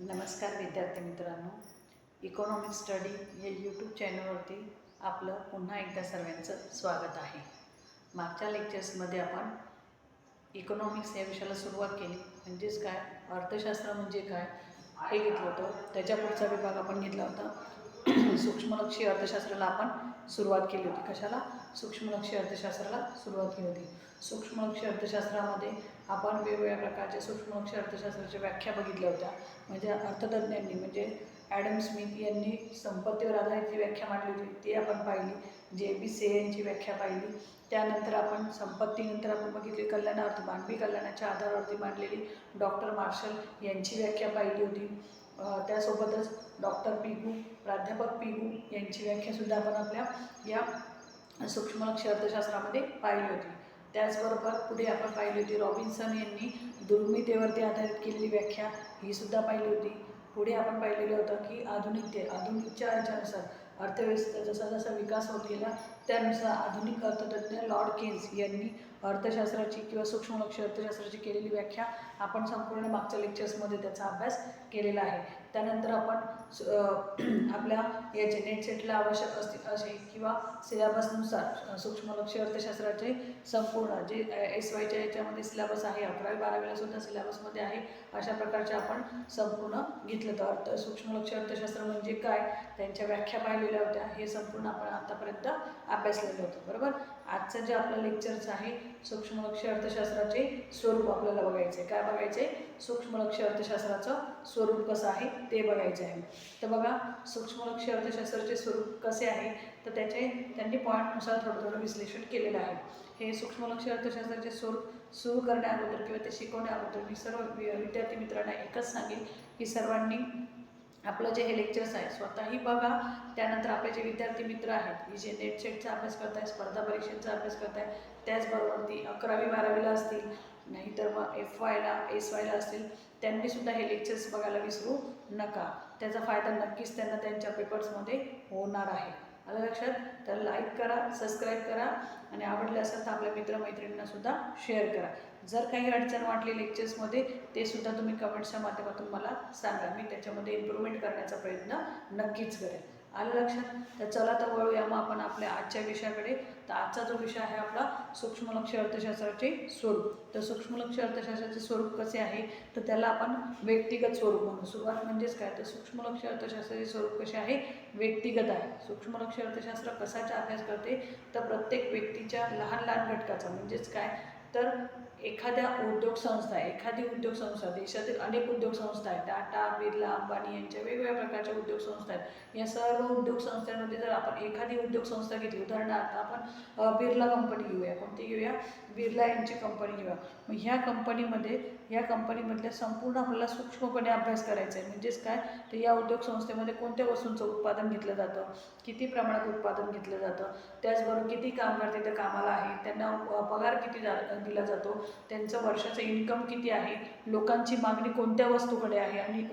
नमस्कार विद्यार्थी मित्रांनो. इकॉनॉमिक स्टडी या यूट्यूब चॅनलवरती आपलं पुन्हा एकदा सर्वांचं स्वागत आहे. मागच्या लेक्चर्समध्ये आपण इकॉनॉमिक्स या विषयाला सुरुवात केली. म्हणजेच काय? अर्थशास्त्र म्हणजे काय? हे घेतलं होतं. त्याच्या पुढचा विभाग आपण घेतला होता. सूक्ष्मलक्षी अर्थशास्त्राला आपण सुरुवात केली होती. कशाला? सूक्ष्मलक्षी अर्थशास्त्राला सुरुवात केली होती. सूक्ष्मलक्षी अर्थशास्त्रामध्ये आपण वेगवेगळ्या प्रकारच्या सूक्ष्मलक्षी अर्थशास्त्राच्या व्याख्या बघितल्या होत्या. म्हणजे अर्थतज्ज्ञांनी म्हणजे ॲडम स्मिथ यांनी संपत्तीवर आधारित जी व्याख्या मांडली होती ती आपण पाहिली. जे बी से यांची व्याख्या पाहिली. त्यानंतर आपण संपत्तीनंतर आपण बघितली कल्याणार्थ मानवी कल्याणाच्या आधारावरती मांडलेली डॉक्टर मार्शल यांची व्याख्या पाहिली होती. त्यासोबतच डॉक्टर पिगू प्राध्यापक पिगू यांची व्याख्यासुद्धा आपण आपल्या या सूक्ष्मलक्ष अर्थशास्त्रामध्ये पाहिली होती. त्याचबरोबर पुढे आपण पाहिली होती रॉबिन्सन यांनी दुर्मितेवरती आधारित केलेली व्याख्या ही सुद्धा पाहिली होती. पुढे आपण पाहिलेलं होतं की आधुनिकते आधुनिकच्या याच्यानुसार अर्थव्यवस्थेचा जसा जसा विकास होत गेला त्यानुसार आधुनिक अर्थतज्ञ लॉर्ड केन्स यांनी अर्थशास्त्राची किंवा सूक्ष्मलक्ष अर्थशास्त्राची केलेली व्याख्या आपण संपूर्ण मागच्या लेक्चर्समध्ये त्याचा अभ्यास केलेला आहे. त्यानंतर आपण आपल्या याचे नेट सेटला आवश्यक असतील असे किंवा सिलेबसनुसार सूक्ष्मलक्ष अर्थशास्त्राचे संपूर्ण जे एस वायच्या याच्यामध्ये सिलेबस आहे अकरावी बारावीला सुद्धा सिलेबसमध्ये आहे अशा प्रकारचे आपण संपूर्ण घेतलं तर अर्थ सूक्ष्मलक्ष अर्थशास्त्र म्हणजे काय? त्यांच्या व्याख्या पाहिलेल्या होत्या हे संपूर्ण आपण आतापर्यंत अभ्यासलेलं होतं बरोबर? आजचं जे आपलं लेक्चरचं आहे सूक्ष्मलक्ष अर्थशास्त्राचे स्वरूप आपल्याला बघायचं आहे काय बघायचं आहे सूक्ष्मलक्ष अर्थशास्त्राचं स्वरूप कसं आहे ते बघायचं आहे तर बघा सूक्ष्मलक्ष अर्थशास्त्राचे स्वरूप कसे आहे तर त्याचे त्यांनी पॉईंटनुसार थोडं थोडं विश्लेषण केलेलं आहे. हे सूक्ष्मलक्ष अर्थशास्त्राचे स्वरूप सुरू करण्याअगोदर किंवा ते शिकवण्याअगोदर मी सर्व विद्यार्थी मित्रांना एकच सांगेन की सर्वांनी आपलं जे हे लेक्चर्स आहे स्वतःही बघा. त्यानंतर आपले जे विद्यार्थी मित्र आहेत की जे नेटसेटचा अभ्यास अभ्यास करताय स्पर्धा परीक्षेचा अभ्यास करताय त्याचबरोबर ती अकरावी बारावीला असतील नाहीतर मग एफ वायला एस वायला असतील त्यांनीसुद्धा हे लेक्चर्स बघायला विसरू नका. त्याचा फायदा नक्कीच त्यांना त्यांच्या पेपर्समध्ये होणार आहे. आलं लक्षात? तर लाईक करा सबस्क्राईब करा आणि आवडले असेल तर आपल्या मित्रमैत्रिणींनासुद्धा शेअर करा. जर काही अडचण वाटली लेक्चर्समध्ये ते सुद्धा तुम्ही कमेंट्सच्या माध्यमातून मला सांगा. मी त्याच्यामध्ये इम्प्रूव्हमेंट करण्याचा प्रयत्न नक्कीच करेन. आलं लक्षात? तर चला तर वळूया मग आपण आपल्या आजच्या विषयाकडे. तर आजचा जो विषय आहे आपला सूक्ष्मलक्ष अर्थशास्त्राचे स्वरूप. तर सूक्ष्मलक्ष अर्थशास्त्राचे स्वरूप कसे आहे? तर त्याला आपण व्यक्तिगत स्वरूप म्हणू. सुरुवात म्हणजेच काय? तर सूक्ष्मलक्ष अर्थशास्त्राचे स्वरूप कसे आहे? व्यक्तिगत आहे. सूक्ष्मलक्ष अर्थशास्त्र कशाचा अभ्यास करते? तर प्रत्येक व्यक्तीच्या लहान लहान घटकाचा. म्हणजेच काय? तर एखाद्या उद्योग संस्था एखादी उद्योग संस्था देशातील अनेक उद्योग संस्था आहेत. टाटा बिर्ला अंबानी यांच्या वेगवेगळ्या प्रकारच्या उद्योग संस्था आहेत. या सर्व उद्योग संस्थांमध्ये जर आपण एखादी उद्योग संस्था घेतली उदाहरणार्थ आपण बिर्ला कंपनी घेऊया. कोणती घेऊया? बिर्ला यांची कंपनी घेऊया. मग ह्या कंपनीमध्ये या कंपनीमधल्या संपूर्ण आपल्याला सूक्ष्मपणे अभ्यास करायचा आहे. म्हणजेच काय? तर या उद्योग संस्थेमध्ये कोणत्या वस्तूंचं उत्पादन घेतलं जातं? किती प्रमाणात उत्पादन घेतलं जातं? त्याचबरोबर किती कामगार तिथे कामाला आहे त्यांना पगार किती जा दिला जातो? त्यांचं वर्षाचं इन्कम किती आहे? लोकांची मागणी कोणत्या वस्तूकडे आहे? आणि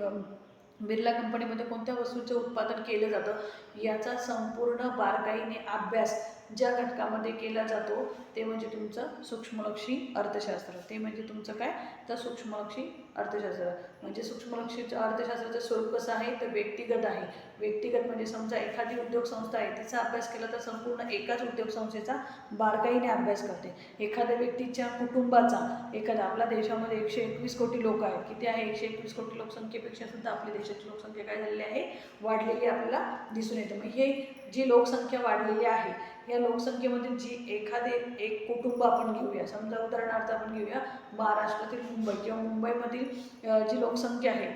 बिर्ला कंपनीमध्ये कोणत्या वस्तूचं उत्पादन केलं जातं? याचा संपूर्ण बारकाईने अभ्यास ज्या घटकामध्ये केला जातो ते म्हणजे तुमचं सूक्ष्मलक्षी अर्थशास्त्र. ते म्हणजे तुमचं काय? तर सूक्ष्मलक्षी अर्थशास्त्र. म्हणजे सूक्ष्मलक्षीचं अर्थशास्त्राचं स्वरूप कसं आहे? तर व्यक्तिगत आहे. व्यक्तिगत म्हणजे समजा एखादी उद्योग संस्था आहे तिचा अभ्यास केला तर संपूर्ण एकाच उद्योग संस्थेचा बारकाईने अभ्यास करते. एखाद्या व्यक्तीच्या कुटुंबाचा एखाद्या आपल्या देशामध्ये एकशे एकवीस कोटी लोक आहेत. किती आहे? एकशे एकवीस कोटी लोकसंख्येपेक्षा सुद्धा आपल्या देशाची लोकसंख्या काय झालेली आहे? वाढलेली आपल्याला दिसून येते. मग हे जी लोकसंख्या वाढलेली आहे या लोकसंख्येमध्ये जी एखादे एक कुटुंब आपण घेऊया समजा उदाहरणार्थ आपण घेऊया महाराष्ट्रातील मुंबई किंवा मुंबईमधील जी लोकसंख्या आहे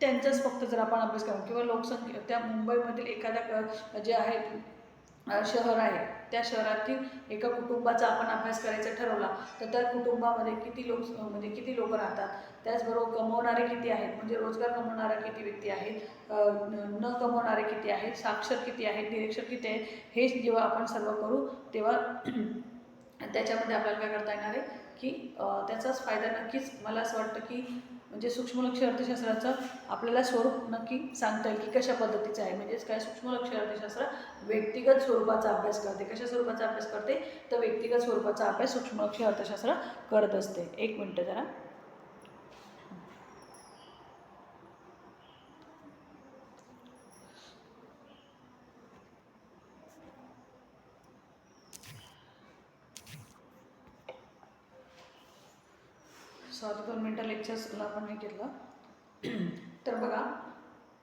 त्यांचाच फक्त जर आपण अभ्यास करू किंवा लोकसंख्या त्या मुंबईमधील एखाद्या जे आहे शहर आहे त्या शहरातील एका कुटुंबाचा आपण अभ्यास करायचा ठरवला तर त्या कुटुंबामध्ये किती लोक म्हणजे किती लोक राहतात? त्याचबरोबर कमवणारे किती आहेत? म्हणजे रोजगार कमवणारा किती व्यक्ती आहेत न कमवणारे किती आहेत? साक्षर किती आहेत? निरीक्षर किती आहेत? हे जेव्हा आपण सर्व करू तेव्हा त्याच्यामध्ये आपल्याला काय करता येणार आहे? की त्याचाच फायदा नक्कीच मला असं वाटतं की म्हणजे सूक्ष्मलक्ष अर्थशास्त्राचं आपल्याला स्वरूप नक्की सांगता येईल की कशा पद्धतीचं आहे. म्हणजेच काय सूक्ष्मलक्ष अर्थशास्त्र व्यक्तिगत स्वरूपाचा अभ्यास करते. कशा स्वरूपाचा अभ्यास करते? तर व्यक्तिगत स्वरूपाचा अभ्यास सूक्ष्मलक्ष अर्थशास्त्र करत असते. एक मिनटं जरा. सॉरी दोन मिनटं लेक्चर्सला आपण हे केलं. तर बघा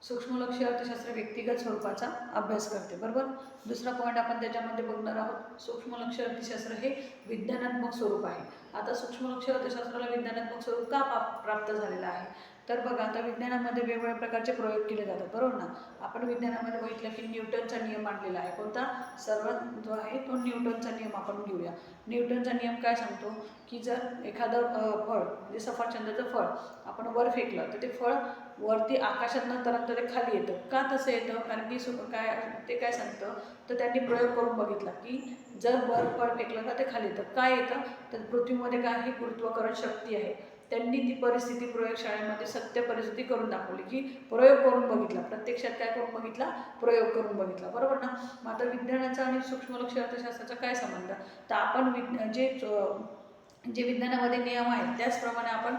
सूक्ष्मलक्षी अर्थशास्त्र व्यक्तिगत स्वरूपाचा अभ्यास करते बरोबर? दुसरा पॉईंट आपण त्याच्यामध्ये बघणार आहोत सूक्ष्मलक्ष अर्थशास्त्र हे विज्ञानात्मक स्वरूप आहे. आता सूक्ष्मलक्ष्य अर्थशास्त्राला विज्ञानात्मक स्वरूप का पा- प्राप्त झालेलं आहे? तर बघा आता विज्ञानामध्ये वेगवेगळ्या प्रकारचे प्रयोग केले जातात बरोबर ना? आपण विज्ञानामध्ये बघितलं की न्यूटनचा नियम मांडलेला आहे कोणता? सर्वात जो आहे तो न्यूटनचा नियम आपण घेऊया. न्यूटनचा नियम काय सांगतो? की जर एखादं फळ म्हणजे सफरचंदाचं फळ आपण वर फेकलं तर ते फळ वरती आकाशात तरंगतं ते खाली येतं. का तसं येतं? कारण की सु काय ते काय सांगतं? तर त्यांनी प्रयोग करून बघितला की जर बर्फ फेकलं का ते खाली येतं. काय येतं? तर पृथ्वीमध्ये काय ही गुरुत्वाकरण शक्ती आहे. त्यांनी ती परिस्थिती प्रयोगशाळेमध्ये सत्य परिस्थिती करून दाखवली की प्रयोग करून बघितला. प्रत्यक्षात काय करून बघितला? प्रयोग करून बघितला. बरोबर ना? मग आता विज्ञानाचा आणि सूक्ष्मलक्ष अर्थशास्त्राचा काय संबंध? तर आपण विज्ञान जे जे विज्ञानामध्ये नियम आहेत त्याचप्रमाणे आपण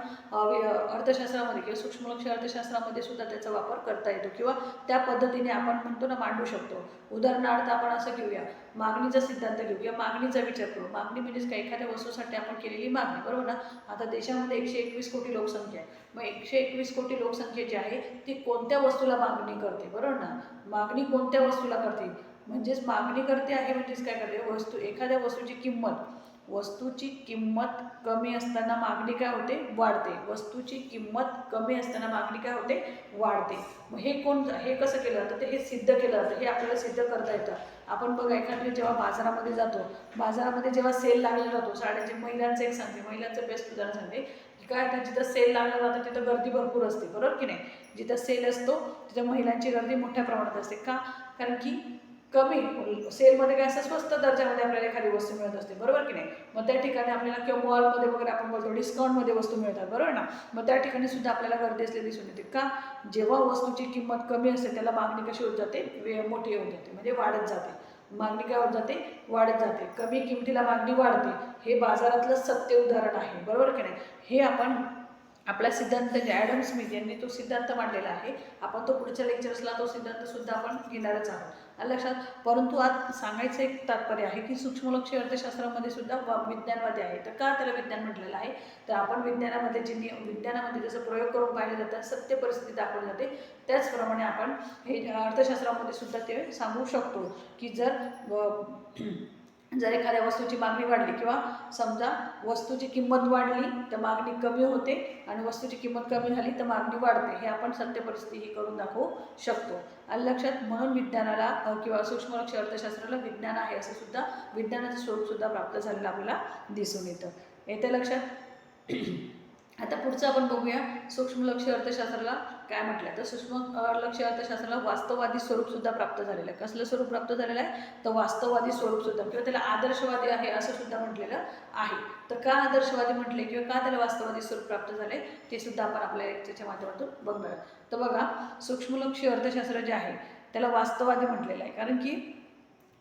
अर्थशास्त्रामध्ये किंवा सूक्ष्मलक्ष अर्थशास्त्रामध्ये सुद्धा त्याचा वापर करता येतो किंवा त्या पद्धतीने आपण म्हणतो ना मांडू शकतो. उदाहरणार्थ आपण असं घेऊया मागणीचा सिद्धांत घेऊ किंवा मागणीचा विचार करू. मागणी म्हणजेच काय? एखाद्या वस्तूसाठी आपण केलेली मागणी बरोबर ना? आता देशामध्ये एकशे एकवीस कोटी लोकसंख्या आहे. मग एकशे एकवीस कोटी लोकसंख्या जी आहे ती कोणत्या वस्तूला मागणी करते? बरोबर ना? मागणी कोणत्या वस्तूला करते? म्हणजेच मागणी करते आहे म्हणजेच काय करते? वस्तू एखाद्या वस्तूची किंमत. वस्तूची किंमत कमी असताना मागणी काय होते? वाढते. वस्तूची किंमत कमी असताना मागणी काय होते? वाढते. मग हे कोण हे कसं केलं जातं? ते हे सिद्ध केलं जातं. हे आपल्याला सिद्ध करता येतं. आपण बघा एखाद्या जेव्हा बाजारामध्ये जातो बाजारामध्ये जेव्हा सेल लागला राहतो साड्याचे महिलांचं एक सांगते महिलांचं बेस्ट उदाहरण सांगते की काय तर जिथं सेल लागला जातो तिथं गर्दी भरपूर असते. बरोबर की नाही? जिथं सेल असतो तिथं महिलांची गर्दी मोठ्या प्रमाणात असते. का? कारण की कमी सेलमध्ये काय असतं स्वस्त दर्जामध्ये आपल्याला एखादी वस्तू मिळत असते बरोबर की नाही? मग त्या ठिकाणी आपल्याला किंवा मॉलमध्ये वगैरे आपण बोलतो डिस्काउंटमध्ये वस्तू मिळतात बरोबर ना? मग त्या ठिकाणी सुद्धा आपल्याला गर्दी असलेली दिसून येते. का? जेव्हा वस्तूची किंमत कमी असते त्याला मागणी कशी होत जाते? वे मोठी होत जाते म्हणजे वाढत जाते. मागणी काय होत जाते? वाढत जाते. कमी किमतीला मागणी वाढते. हे बाजारातलं सत्य उदाहरण आहे बरोबर की नाही? हे आपण आपला सिद्धांत जे ॲडम स्मिथ यांनी तो सिद्धांत मांडलेला आहे. आपण तो पुढच्या लेक्चर्सला तो सिद्धांत सुद्धा आपण घेणारच आहोत. लक्षात परंतु आज सांगायचं एक तात्पर्य आहे की सूक्ष्मलक्षी अर्थशास्त्रामध्ये सुद्धा विज्ञानवादी आहे. तर का त्याला विज्ञान म्हटलेलं आहे? तर आपण विज्ञानामध्ये जे नियम विज्ञानामध्ये जसं प्रयोग करून पाहिले जातात सत्य परिस्थिती दाखवली जाते त्याचप्रमाणे आपण हे अर्थशास्त्रामध्ये सुद्धा ते सांगू शकतो की जर जर एखाद्या वस्तूची मागणी वाढली किंवा समजा वस्तूची किंमत वाढली तर मागणी कमी होते आणि वस्तूची किंमत कमी झाली तर मागणी वाढते. हे आपण सत्य परिस्थिती ही करून दाखवू शकतो. आणि लक्षात म्हणून विज्ञानाला किंवा सूक्ष्मलक्ष अर्थशास्त्राला विज्ञान आहे असं सुद्धा विज्ञानाचं स्वरूपसुद्धा प्राप्त झालेलं आपल्याला दिसून येतं. येते लक्षात? आता पुढचं आपण बघूया. सूक्ष्मलक्ष अर्थशास्त्राला काय म्हटलं? तर सूक्ष्म लक्ष लक्ष्य अर्थशास्त्राला वास्तववादी स्वरूपसुद्धा प्राप्त झालेलं आहे. कसलं स्वरूप प्राप्त झालेलं आहे? तर वास्तववादी स्वरूपसुद्धा किंवा त्याला आदर्शवादी आहे असं सुद्धा म्हटलेलं आहे. तर का आदर्शवादी म्हटले किंवा का त्याला वास्तववादी स्वरूप प्राप्त झाले ते सुद्धा आपण आपल्या लेक्चरच्या माध्यमातून बघणार तर बघा सूक्ष्मलक्षी अर्थशास्त्र जे आहे त्याला वास्तववादी म्हटलेलं आहे. कारण की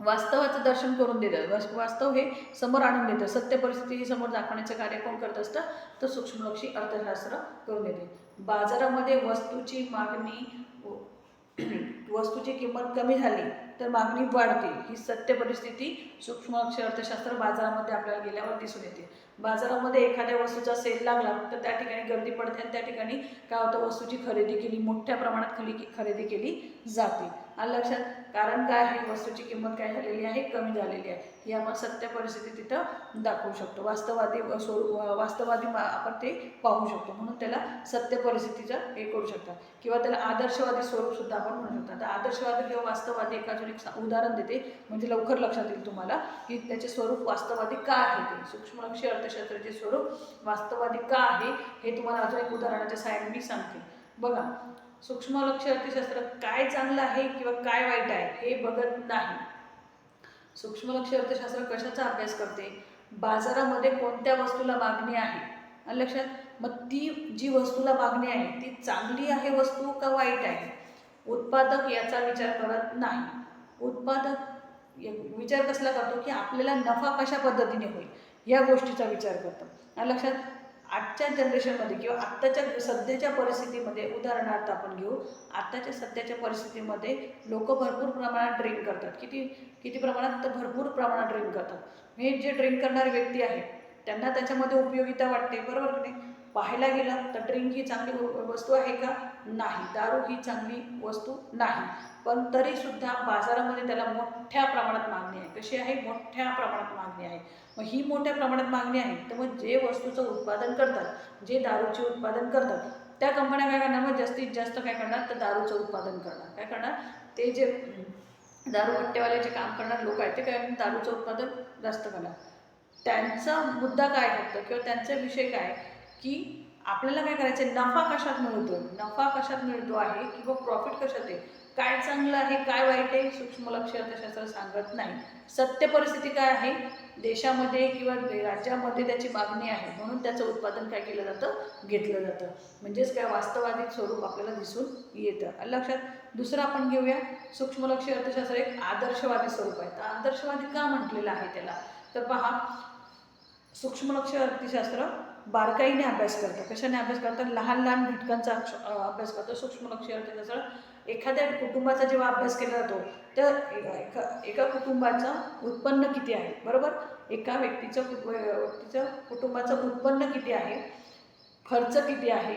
वास्तवाचं दर्शन करून देतं. वास्तव हे समोर आणून देतं. सत्य परिस्थिती समोर दाखवण्याचं कार्य कोण करत असतं? तर सूक्ष्मलक्षी अर्थशास्त्र करून देते. बाजारामध्ये वस्तूची मागणी वस्तूची किंमत कमी झाली तर मागणी वाढते. ही सत्य परिस्थिती सूक्ष्म अक्षर अर्थशास्त्र बाजारामध्ये आपल्याला गेल्यावर दिसून येते. बाजारामध्ये एखाद्या वस्तूचा सेल लागला तर त्या ठिकाणी गर्दी पडते आणि त्या ठिकाणी काय होतं वस्तूची खरेदी केली मोठ्या प्रमाणात खली खरेदी केली जाते. आणि लक्षात कारण काय आहे वस्तूची किंमत काय झालेली आहे कमी झालेली आहे. ही आपण सत्य परिस्थिती तिथं दाखवू शकतो. वास्तववादी स्वरूप वास्तववादी आपण ते पाहू शकतो. म्हणून त्याला सत्य परिस्थितीचं हे करू शकतात. किंवा त्याला आदर्शवादी स्वरूपसुद्धा आपण म्हणू शकतो. आता आदर्शवादी किंवा वास्तववादी एक एक सा- उदाहरण देते. म्हणजे लवकर लक्षात येईल तुम्हाला की त्याचे स्वरूप वास्तववादी का आहे ते. सूक्ष्मलक्षी अर्थशास्त्राचे स्वरूप वास्तववादी का आहे हे तुम्हाला अजून एक उदाहरणाच्या साहाय्याने मी सांगते. बघा सूक्ष्म लक्ष अर्थशास्त्र काय चांगलं आहे किंवा काय वाईट आहे हे बघत नाही. सूक्ष्म लक्ष अर्थशास्त्र कशाचा अभ्यास करते? बाजारामध्ये कोणत्या वस्तूला मागणी आहे? आणि लक्षात मग ती जी वस्तूला मागणी आहे ती चांगली आहे वस्तू का वाईट आहे? उत्पादक याचा विचार करत नाही. उत्पादक विचार कसला करतो की आपल्याला नफा कशा पद्धतीने होईल? या गोष्टीचा विचार करतो. आणि लक्षात आजच्या जनरेशनमध्ये किंवा आत्ताच्या सध्याच्या परिस्थितीमध्ये उदाहरणार्थ आपण घेऊ आत्ताच्या सध्याच्या परिस्थितीमध्ये लोक भरपूर प्रमाणात ड्रिंक करतात. किती किती प्रमाणात तर भरपूर प्रमाणात ड्रिंक करतात. हे जे ड्रिंक करणारे व्यक्ती आहेत त्यांना त्याच्यामध्ये उपयोगिता वाटते बरोबर की नाही? पाहायला गेलं तर ड्रिंक ही चांगली वस्तू आहे का? नाही. दारू ही चांगली वस्तू नाही. पण तरीसुद्धा बाजारामध्ये त्याला मोठ्या प्रमाणात मागणी आहे. कशी आहे? मोठ्या प्रमाणात मागणी आहे. मग ही मोठ्या प्रमाणात मागणी आहे तर मग जे वस्तूचं उत्पादन करतात जे दारूचे उत्पादन करतात त्या कंपन्या काय करणार? मग जास्तीत जास्त काय करणार? तर दारूचं उत्पादन करणार. काय करणार? ते जे दारू जे काम करणारे लोक आहेत ते काय दारूचं उत्पादन जास्त करणार. त्यांचा मुद्दा काय फक्त? किंवा त्यांचा विषय काय की आपल्याला काय करायचं आहे नफा कशात मिळतो नफा कशात मिळतो आहे? किंवा प्रॉफिट कशात आहे? काय चांगलं आहे काय वाईट आहे सूक्ष्म लक्ष अर्थशास्त्र सांगत नाही. सत्य परिस्थिती काय आहे? देशामध्ये किंवा राज्यामध्ये त्याची मागणी आहे म्हणून त्याचं उत्पादन काय केलं जातं? घेतलं जातं. म्हणजेच काय? वास्तवाधिक स्वरूप आपल्याला दिसून येतं. लक्षात दुसरं आपण घेऊया. सूक्ष्मलक्ष अर्थशास्त्र एक आदर्शवादी स्वरूप आहे. तर आदर्शवादी का म्हटलेलं आहे त्याला? तर पहा सूक्ष्मलक्ष अर्थशास्त्र बारकाईने अभ्यास करतं. कशाने अभ्यास करतात लहान लहान घटकांचा अभ्यास करतो. सूक्ष्मलक्ष अर्थशास्त्र एखाद्या कुटुंबाचा जेव्हा अभ्यास केला जातो तर एका एका कुटुंबाचं उत्पन्न किती आहे? बरोबर? एका व्यक्तीचं कुटु व्यक्तीचं कुटुंबाचं उत्पन्न किती आहे? खर्च किती आहे?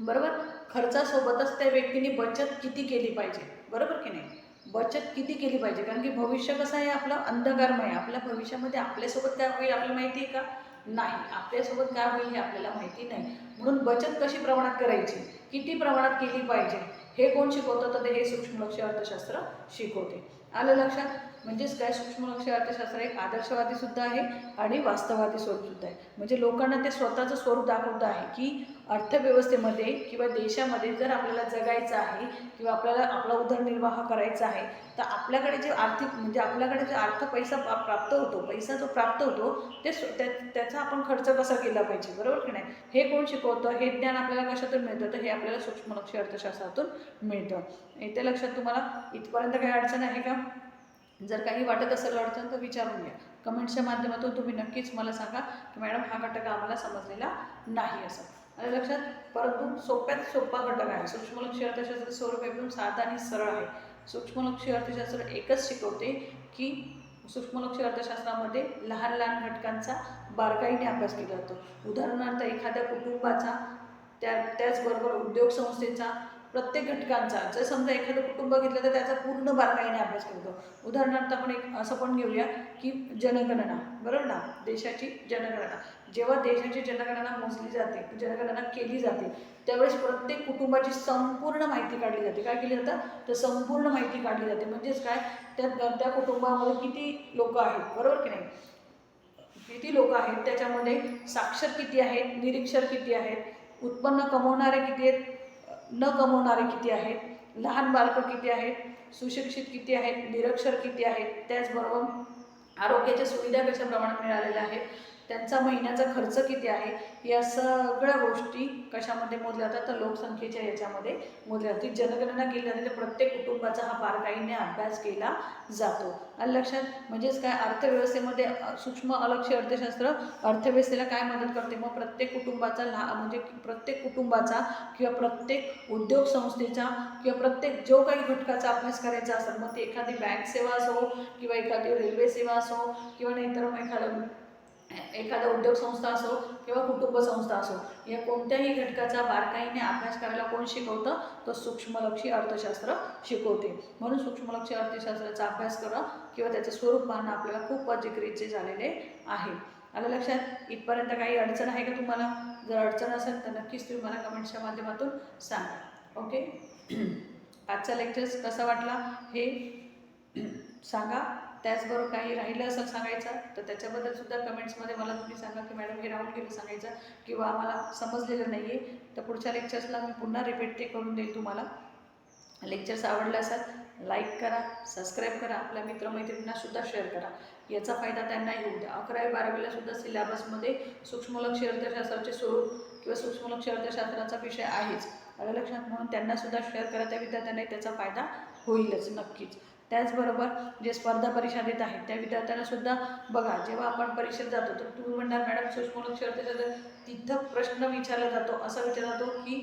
बरोबर? खर्चासोबतच त्या व्यक्तीने बचत किती केली पाहिजे? बरोबर की नाही? बचत किती केली पाहिजे? कारण की भविष्य कसं आहे? आपलं अंधकारमय आहे. आपल्या भविष्यामध्ये आपल्यासोबत काय होईल आपल्याला माहिती आहे का? नाही. आपल्यासोबत काय होईल हे आपल्याला माहिती नाही. म्हणून बचत कशी प्रमाणात करायची? किती प्रमाणात केली पाहिजे? हे कोण शिकवतं? तर ते हे सूक्ष्मलक्ष अर्थशास्त्र शिकवते. आलं लक्षात? म्हणजेच काय? सूक्ष्मलक्ष अर्थशास्त्र एक आदर्शवादी सुद्धा आहे आणि वास्तववादी स्वरूप सुद्धा आहे. म्हणजे लोकांना ते स्वतःचं स्वरूप दाखवतं आहे की अर्थव्यवस्थेमध्ये किंवा देशामध्ये जर आपल्याला जगायचं आहे किंवा आपल्याला आपला उदरनिर्वाह करायचा आहे तर आपल्याकडे जे आर्थिक म्हणजे आपल्याकडे जे अर्थ पैसा प्राप्त होतो पैसा जो प्राप्त होतो ते त्या त्याचा आपण खर्च कसा केला पाहिजे बरोबर की नाही? हे कोण शिकवतं? हे ज्ञान आपल्याला कशातून मिळतं? तर हे आपल्याला सूक्ष्मलक्ष अर्थशास्त्रातून मिळतं. येते लक्षात तुम्हाला इथपर्यंत काही अडचण आहे का? जर काही वाटत असेल अडचण तर विचारून घ्या. कमेंट्सच्या माध्यमातून तुम्ही नक्कीच मला सांगा की मॅडम हा घटक आम्हाला समजलेला नाही असं. आणि लक्षात परंतु सोप्यात सोपा घटक आहे. सूक्ष्मलक्षी अर्थशास्त्र स्वरूप एकदम साधा आणि सरळ आहे. सूक्ष्मलक्षी अर्थशास्त्र एकच शिकवते की सूक्ष्मलक्षी अर्थशास्त्रामध्ये लहान लहान घटकांचा बारकाईने अभ्यास केला जातो. उदाहरणार्थ एखाद्या कुटुंबाचा त्या त्याचबरोबर उद्योग संस्थेचा प्रत्येक घटकांचा. जर समजा एखादं कुटुंब घेतलं तर त्याचा पूर्ण बारकाईने अभ्यास करतो. उदाहरणार्थ आपण एक असं पण घेऊया की जनगणना बरोबर ना? देशाची जनगणना. जेव्हा देशाची जनगणना मोजली जाते जनगणना केली जाते त्यावेळेस प्रत्येक कुटुंबाची संपूर्ण माहिती काढली जाते. काय केली जातं? तर संपूर्ण माहिती काढली जाते. म्हणजेच काय? त्या त्या कुटुंबामध्ये किती लोक आहेत? बरोबर की नाही? किती लोक आहेत? त्याच्यामध्ये साक्षर किती आहेत? निरीक्षर किती आहेत? उत्पन्न कमवणारे किती आहेत? न कमवणारे किती आहेत? लहान बालकं किती आहेत? सुशिक्षित किती आहेत? निरक्षर किती आहेत? त्याचबरोबर आरोग्याच्या सुविधा कशा प्रमाणात मिळालेल्या आहेत त्यांचा महिन्याचा खर्च किती आहे? या सगळ्या गोष्टी कशामध्ये मोजल्या जातात? तर लोकसंख्येच्या याच्यामध्ये मोजल्या जाते जनगणना केली जाते तर प्रत्येक कुटुंबाचा हा बारकाईने अभ्यास केला जातो. आणि लक्षात म्हणजेच काय? अर्थव्यवस्थेमध्ये सूक्ष्म अलक्ष अर्थशास्त्र अर्थव्यवस्थेला काय मदत करते? मग प्रत्येक कुटुंबाचा लहा म्हणजे प्रत्येक कुटुंबाचा किंवा प्रत्येक उद्योग संस्थेचा किंवा प्रत्येक जो काही घटकाचा अभ्यास करायचा असेल मग ती एखादी बँक सेवा असो किंवा एखादी रेल्वे सेवा असो किंवा नाहीतर मग एखादं एखादा उद्योग संस्था असो किंवा कुटुंब संस्था असो या कोणत्याही घटकाचा बारकाईने अभ्यास करायला कोण शिकवतं? तर सूक्ष्मलक्षी अर्थशास्त्र शिकवते. म्हणून सूक्ष्मलक्षी अर्थशास्त्राचा अभ्यास करणं किंवा त्याचं स्वरूप पाहणं आपल्याला खूप अधिक झालेले आहे. आलं लक्षात इथपर्यंत काही अडचण आहे का तुम्हाला? जर अडचण असेल तर नक्कीच तुम्ही मला कमेंट्सच्या माध्यमातून सांगा. ओके? आजचा लेक्चर्स कसा वाटला हे सांगा. त्याचबरोबर काही राहिलं असं सांगायचं तर त्याच्याबद्दल सुद्धा कमेंट्समध्ये मला तुम्ही सांगा की मॅडम हे राहून गेलं सांगायचं किंवा आम्हाला समजलेलं नाही आहे तर पुढच्या लेक्चर्सला मी पुन्हा रिपीट ते करून देईल तुम्हाला. लेक्चर्स आवडले असेल लाईक करा सबस्क्राईब करा आपल्या मित्रमैत्रिणींना सुद्धा शेअर करा. याचा फायदा त्यांना येऊ द्या. अकरावी बारावीला सुद्धा सिलेबसमध्ये सूक्ष्मलक्षी अर्थशास्त्राचे स्वरूप किंवा सूक्ष्मलक्षी अर्थशास्त्राचा विषय आहेच. आलं लक्षात? म्हणून त्यांनासुद्धा शेअर करा. त्या विद्यार्थ्यांनाही त्याचा फायदा होईलच नक्कीच. त्याचबरोबर जे स्पर्धा परीक्षा देत आहेत त्या विद्यार्थ्यांना सुद्धा बघा जेव्हा आपण परीक्षेत जातो तर तुम्ही म्हणणार मॅडम सूक्ष्मलक्ष जर तिथं प्रश्न विचारला जातो असा विचारतो जातो की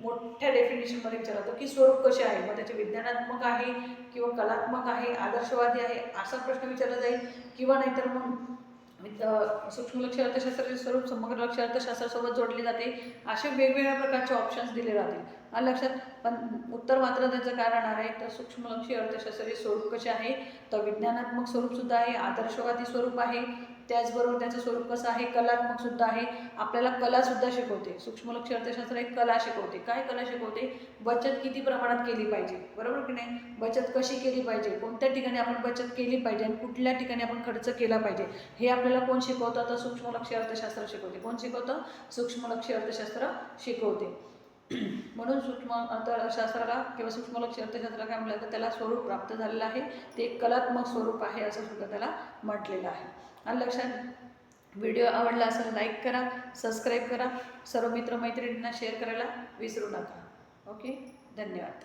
मोठ्या डेफिनेशनमध्ये विचार जातो की स्वरूप कसे आहे? मग त्याचे विज्ञानात्मक आहे किंवा कलात्मक आहे आदर्शवादी आहे असा प्रश्न विचारला जाईल किंवा नाहीतर मग सूक्ष्म लक्ष अर्थशास्त्राचे स्वरूप समग्र लक्ष अर्थशास्त्रासोबत जोडले जाते. असे वेगवेगळ्या प्रकारचे ऑप्शन्स दिले राहतील आणि लक्षात पण उत्तर मात्र त्याचं काय राहणार आहे तर सूक्ष्मलक्षी अर्थशास्त्राचे स्वरूप कसे आहे? तर विज्ञानात्मक स्वरूपसुद्धा आहे आदर्शवादी स्वरूप आहे त्याचबरोबर त्याचं स्वरूप कसं आहे? कलात्मक सुद्धा आहे. आपल्याला कलासुद्धा शिकवते. सूक्ष्मलक्ष अर्थशास्त्र एक कला शिकवते. काय कला शिकवते? बचत किती प्रमाणात केली पाहिजे? बरोबर की नाही? बचत कशी केली पाहिजे? कोणत्या ठिकाणी आपण बचत केली पाहिजे आणि कुठल्या ठिकाणी आपण खर्च केला पाहिजे? हे आपल्याला कोण शिकवतं? तर सूक्ष्मलक्ष अर्थशास्त्र शिकवते. कोण शिकवतं? सूक्ष्मलक्ष अर्थशास्त्र शिकवते. म्हणून सूक्ष्म अर्थशास्त्राला किंवा सूक्ष्म लक्ष अर्थशास्त्राला काय म्हटलं तर त्याला स्वरूप प्राप्त झालेलं आहे. ते एक कलात्मक स्वरूप आहे असं सुद्धा त्याला म्हटलेलं आहे. आणि लक्षात व्हिडिओ आवडला असेल लाईक करा सबस्क्राईब करा. सर्व मित्रमैत्रिणींना शेअर करायला विसरू नका. ओके धन्यवाद.